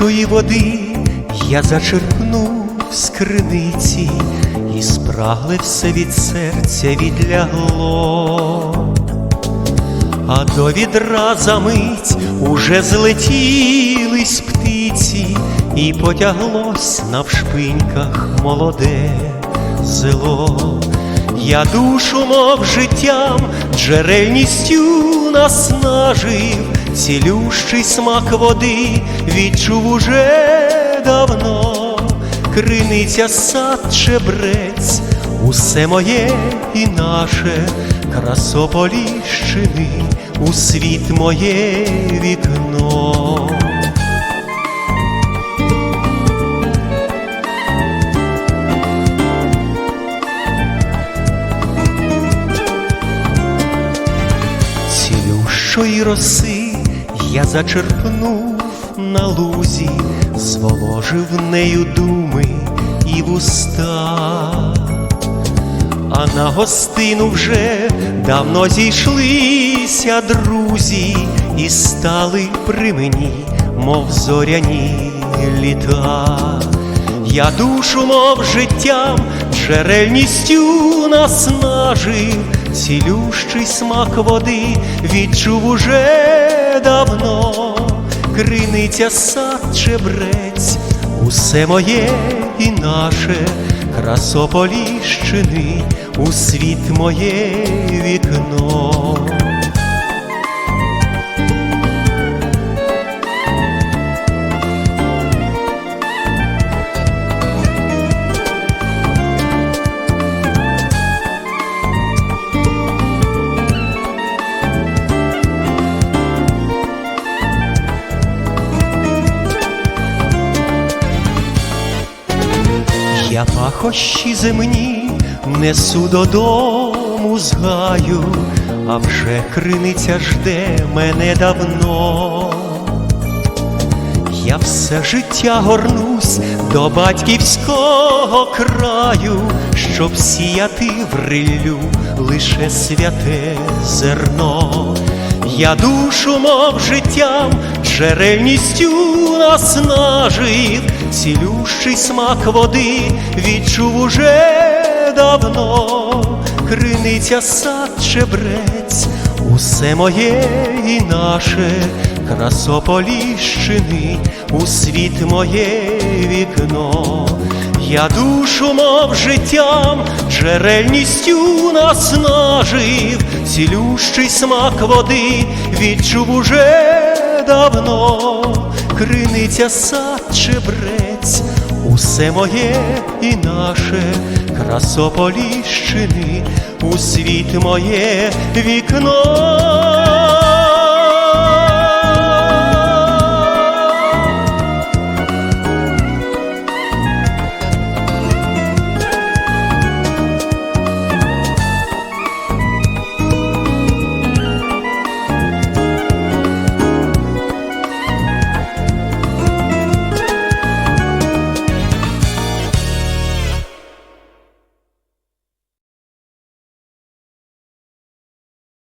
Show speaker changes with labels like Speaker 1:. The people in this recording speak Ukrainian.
Speaker 1: води я зачерпнув з криниці, і спрагле все від серця відлягло. А до відра за мить уже злетілись птиці, і потяглось навшпиньках молоде зело. Я душу, мов життям, джерельністю наснажив, цілющий смак води відчув уже давно, криниця сад чебрець, усе моє і наше, красополіщини, у світ моє вікно. Цілющої роси я зачерпнув на лузі, зволожив нею думи і вуста, а на гостину вже давно зійшлися друзі, і стали при мені, мов зоряні літа. Я душу, мов життям, джерельністю наснажив, цілющий смак води відчув уже давно, криниця сад чебрець, усе моє і наше, красополіщини, у світ моє вікно. Я пахощі земні несу додому з гаю, а вже криниця жде мене давно. Я все життя горнусь до батьківського краю, щоб сіяти в риллю лише святе зерно. Я душу, мов життям, джерельністю наснажив, цілющий смак води відчув уже давно, криниця сад чебрець, усе моє і наше, красополіщини, у світ моє вікно. Я душу, мов життям, джерельністю наснажив, цілющий смак води відчув уже давно, криниця сад чебрець, усе моє і наше, красополіщини, у світ моє вікно.